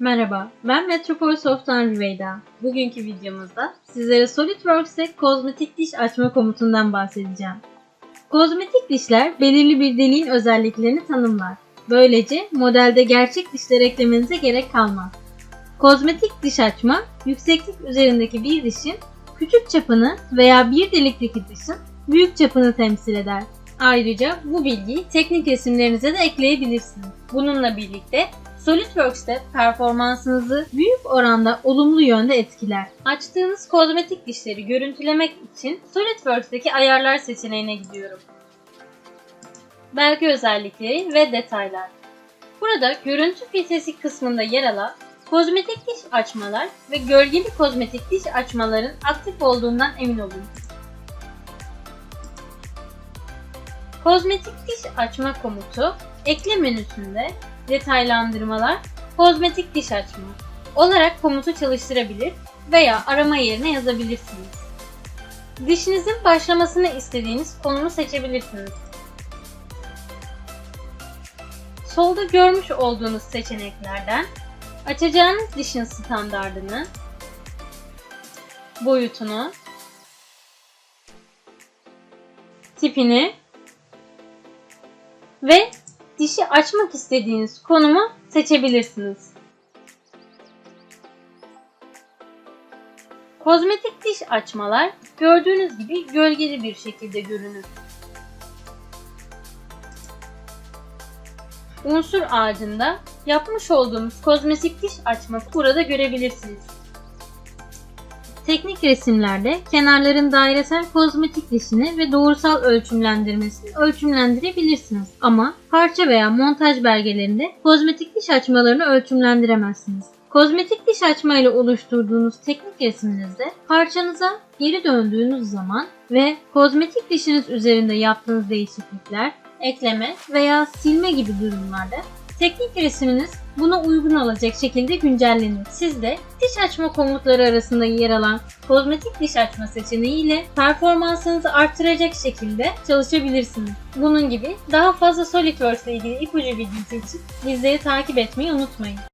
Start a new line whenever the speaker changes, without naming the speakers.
Merhaba, ben Metropol Soft'tan Rüveyda. Bugünkü videomuzda sizlere SolidWorks'te kozmetik diş açma komutundan bahsedeceğim. Kozmetik dişler belirli bir deliğin özelliklerini tanımlar. Böylece modelde gerçek dişler eklemenize gerek kalmaz. Kozmetik diş açma, yükseklik üzerindeki bir dişin küçük çapını veya bir delikteki dişin büyük çapını temsil eder. Ayrıca bu bilgiyi teknik resimlerinize de ekleyebilirsiniz. Bununla birlikte SolidWorks'te performansınızı büyük oranda olumlu yönde etkiler. Açtığınız kozmetik dişleri görüntülemek için SolidWorks'teki ayarlar seçeneğine gidiyorum. Belge özellikleri ve detaylar. Burada görüntü filtresi kısmında yer alan kozmetik diş açmalar ve gölgeli kozmetik diş açmaların aktif olduğundan emin olun. Kozmetik diş açma komutu ekle menüsünde detaylandırmalar kozmetik diş açma olarak komutu çalıştırabilir veya arama yerine yazabilirsiniz. Dişinizin başlamasını istediğiniz konumu seçebilirsiniz. Solda görmüş olduğunuz seçeneklerden açacağınız dişin standardını, boyutunu, tipini ve dişi açmak istediğiniz konumu seçebilirsiniz. Kozmetik diş açmalar gördüğünüz gibi gölgeli bir şekilde görünür. Unsur ağacında yapmış olduğumuz kozmetik diş açma burada görebilirsiniz. Teknik resimlerde kenarların dairesel kozmetik dişini ve doğrusal ölçümlendirmesini ölçümlendirebilirsiniz. Ama parça veya montaj belgelerinde kozmetik diş açmalarını ölçümlendiremezsiniz. Kozmetik diş açma ile oluşturduğunuz teknik resimlerinizde parçanıza geri döndüğünüz zaman ve kozmetik dişiniz üzerinde yaptığınız değişiklikler, ekleme veya silme gibi durumlarda teknik resminiz buna uygun olacak şekilde güncellenir. Siz de diş açma komutları arasında yer alan kozmetik diş açma seçeneği ile performansınızı artıracak şekilde çalışabilirsiniz. Bunun gibi daha fazla SolidWorks ile ilgili ipucu videosu için bizleri takip etmeyi unutmayın.